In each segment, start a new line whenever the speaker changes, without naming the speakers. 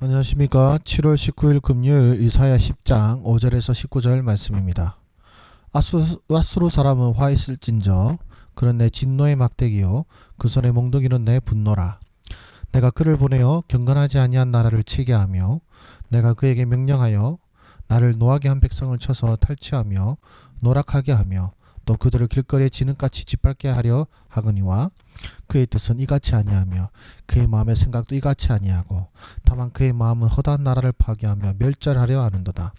안녕하십니까. 7월 19일 금요일 이사야 10장 5절에서 19절 말씀입니다. 아수, 아수르 사람은 화 있을진저 그런 내 진노의 막대기요 그 손에 몽둥이는 내 분노라. 내가 그를 보내어 경건하지 아니한 나라를 치게 하며 내가 그에게 명령하여 나를 노하게 한 백성을 쳐서 탈취하며 노락하게 하며 또 그들을 길거리에 지능같이 짓밟게 하려 하거니와 그의 뜻은 이같이 아니하며 그의 마음의 생각도 이같이 아니하고 다만 그의 마음은 허다한 나라를 파괴하며 멸절하려 하는도다.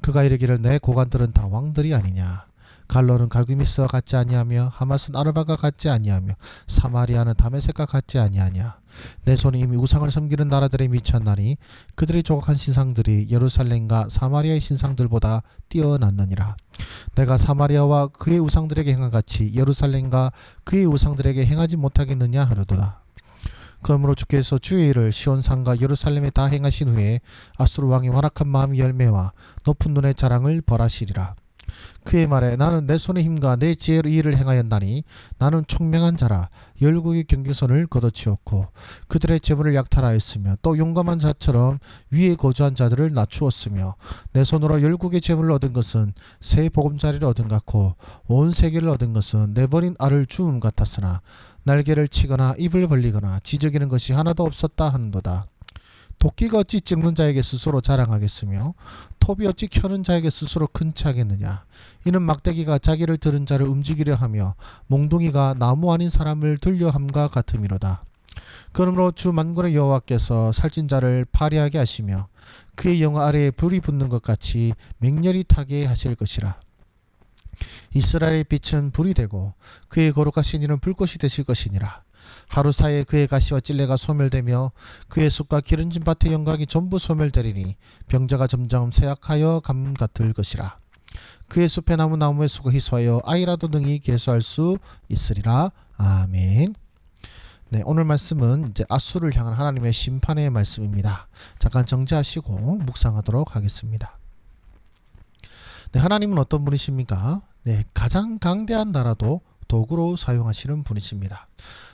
그가 이르기를 내 고관들은 다 왕들이 아니냐. 갈로는 갈그미스와 같지 아니하며 하맛은 아르바가 같지 아니하며 사마리아는 다메섹과 같지 아니하냐. 내 손이 이미 우상을 섬기는 나라들에 미쳤나니 그들의 조각한 신상들이 예루살렘과 사마리아의 신상들보다 뛰어났느니라. 내가 사마리아와 그의 우상들에게 행한 같이 예루살렘과 그의 우상들에게 행하지 못하겠느냐 하려도다. 그러므로 주께서 주의 일을 시온산과 예루살렘에 다 행하신 후에 아수르 왕이 완악한 마음이 열매와 높은 눈의 자랑을 벌하시리라. 그의 말에 나는 내 손의 힘과 내 지혜로 이 일을 행하였나니 나는 총명한 자라 열국의 경계선을 걷어치웠고 그들의 재물을 약탈하였으며 또 용감한 자처럼 위에 거주한 자들을 낮추었으며 내 손으로 열국의 재물을 얻은 것은 새 보금자리를 얻은 같고 온 세계를 얻은 것은 내버린 알을 주움 같았으나 날개를 치거나 입을 벌리거나 지저귀는 것이 하나도 없었다 하는도다. 도끼가 어찌 찍는 자에게 스스로 자랑하겠으며 톱이 어찌 켜는 자에게 스스로 큰 차겠느냐? 이는 막대기가 자기를 들은 자를 움직이려 하며 몽둥이가 나무 아닌 사람을 들려 함과 같음이로다. 그러므로 주 만군의 여호와께서 살찐 자를 파리하게 하시며 그의 영어 아래에 불이 붙는 것 같이 맹렬히 타게 하실 것이라. 이스라엘의 빛은 불이 되고 그의 거룩하신 이는 불꽃이 되실 것이니라 하루 사이에 그의 가시와 찔레가 소멸되며 그의 숲과 기름진 밭의 영광이 전부 소멸되리니 병자가 점점 쇠약하여 감 같을 것이라. 그의 숲의 나무 나무의 수가 희소하여 아이라도 능히 개수할 수 있으리라. 아멘. 네, 오늘 말씀은 이제 아수를 향한 하나님의 심판의 말씀입니다. 잠깐 정지하시고 묵상하도록 하겠습니다. 네, 하나님은 어떤 분이십니까? 네, 가장 강대한 나라도 도구로 사용하시는 분이십니다.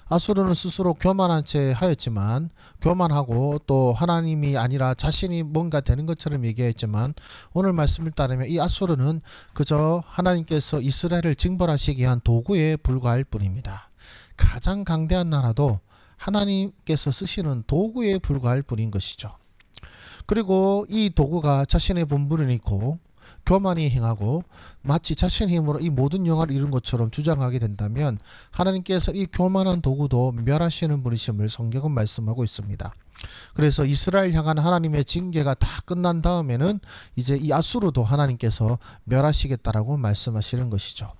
아수르는 스스로 교만한 채 하였지만 교만하고 또 하나님이 아니라 자신이 뭔가 되는 것처럼 얘기했지만 오늘 말씀을 따르면 이 아수르는 그저 하나님께서 이스라엘을 징벌하시기 위한 도구에 불과할 뿐입니다. 가장 강대한 나라도 하나님께서 쓰시는 도구에 불과할 뿐인 것이죠. 그리고 이 도구가 자신의 본분을 잃고 교만이 행하고 마치 자신의 힘으로 이 모든 영화를 이룬 것처럼 주장하게 된다면 하나님께서 이 교만한 도구도 멸하시는 분이심을 성경은 말씀하고 있습니다. 그래서 이스라엘 향한 하나님의 징계가 다 끝난 다음에는 이제 이 아수르도 하나님께서 멸하시겠다라고 말씀하시는 것이죠.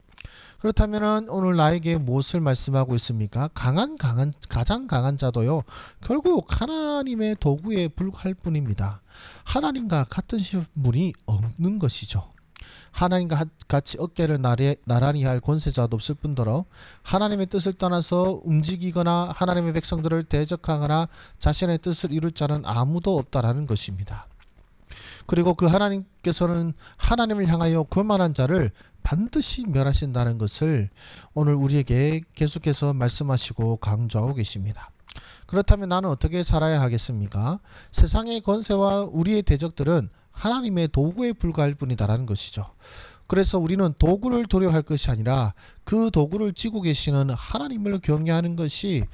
그렇다면은 오늘 나에게 무엇을 말씀하고 있습니까? 강한 강한 가장 강한 자도요. 결국 하나님의 도구에 불과할 뿐입니다. 하나님과 같은 분이 없는 것이죠. 하나님과 같이 어깨를 나란히 할 권세자도 없을 뿐더러 하나님의 뜻을 떠나서 움직이거나 하나님의 백성들을 대적하거나 자신의 뜻을 이룰 자는 아무도 없다라는 것입니다. 그리고 그 하나님께서는 하나님을 향하여 교만한 자를 반드시 멸하신다는 것을 오늘 우리에게 계속해서 말씀하시고 강조하고 계십니다. 그렇다면 나는 어떻게 살아야 하겠습니까? 세상의 권세와 우리의 대적들은 하나님의 도구에 불과할 뿐이다라는 것이죠. 그래서 우리는 도구를 두려워할 것이 아니라 그 도구를 쥐고 계시는 하나님을 경외하는 것이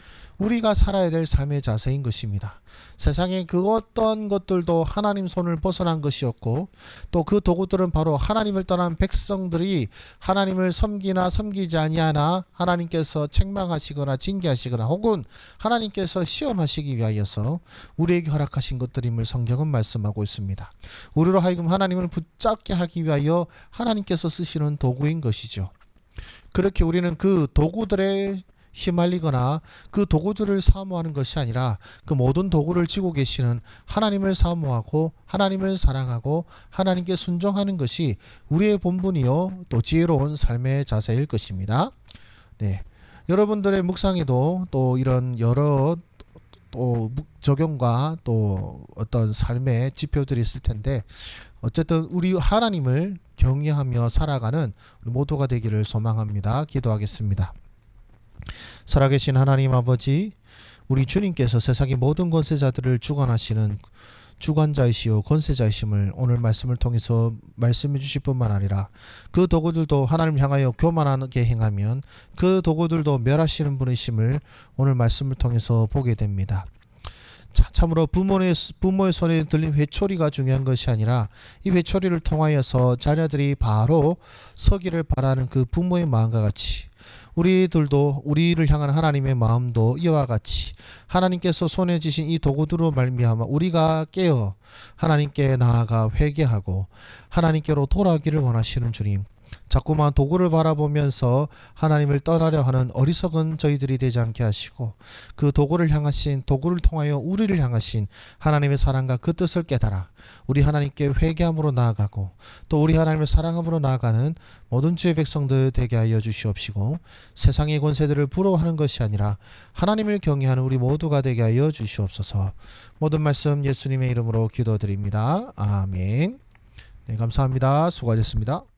우리가 살아야 될 삶의 자세인 것입니다. 세상의 그 어떤 것들도 하나님 손을 벗어난 것이었고 또 그 도구들은 바로 하나님을 떠난 백성들이 하나님을 섬기나 섬기지 아니하나 하나님께서 책망하시거나 징계하시거나 혹은 하나님께서 시험하시기 위하여서 우리에게 허락하신 것들임을 성경은 말씀하고 있습니다. 우리로 하여금 하나님을 붙잡게 하기 위하여 하나님께서 쓰시는 도구인 것이죠. 그렇게 우리는 그 도구들의 휘말리거나 그 도구들을 사모하는 것이 아니라 그 모든 도구를 쥐고 계시는 하나님을 사모하고 하나님을 사랑하고 하나님께 순종하는 것이 우리의 본분이요 또 지혜로운 삶의 자세일 것입니다. 네. 여러분들의 묵상에도 또 이런 여러 또 적용과 또 어떤 삶의 지표들이 있을 텐데 어쨌든 우리 하나님을 경외하며 살아가는 모두가 되기를 소망합니다. 기도하겠습니다. 살아계신 하나님 아버지, 우리 주님께서 세상의 모든 권세자들을 주관하시는 주관자이시오 권세자이심을 오늘 말씀을 통해서 말씀해 주실 뿐만 아니라 그 도구들도 하나님 향하여 교만하게 행하면 그 도구들도 멸하시는 분이심을 오늘 말씀을 통해서 보게 됩니다. 자, 참으로 부모의 부모의 손에 들린 회초리가 중요한 것이 아니라 이 회초리를 통하여서 자녀들이 바로 서기를 바라는 그 부모의 마음과 같이 우리들도 우리를 향한 하나님의 마음도 이와 같이 하나님께서 손에 지신 이 도구들로 말미암아 우리가 깨어 하나님께 나아가 회개하고 하나님께로 돌아가기를 원하시는 주님 자꾸만 도구를 바라보면서 하나님을 떠나려 하는 어리석은 저희들이 되지 않게 하시고 그 도구를 향하신 도구를 통하여 우리를 향하신 하나님의 사랑과 그 뜻을 깨달아 우리 하나님께 회개함으로 나아가고 또 우리 하나님을 사랑함으로 나아가는 모든 주의 백성들 되게 하여 주시옵시고 세상의 권세들을 부러워하는 것이 아니라 하나님을 경외하는 우리 모두가 되게 하여 주시옵소서. 모든 말씀 예수님의 이름으로 기도드립니다. 아멘. 네 감사합니다. 수고하셨습니다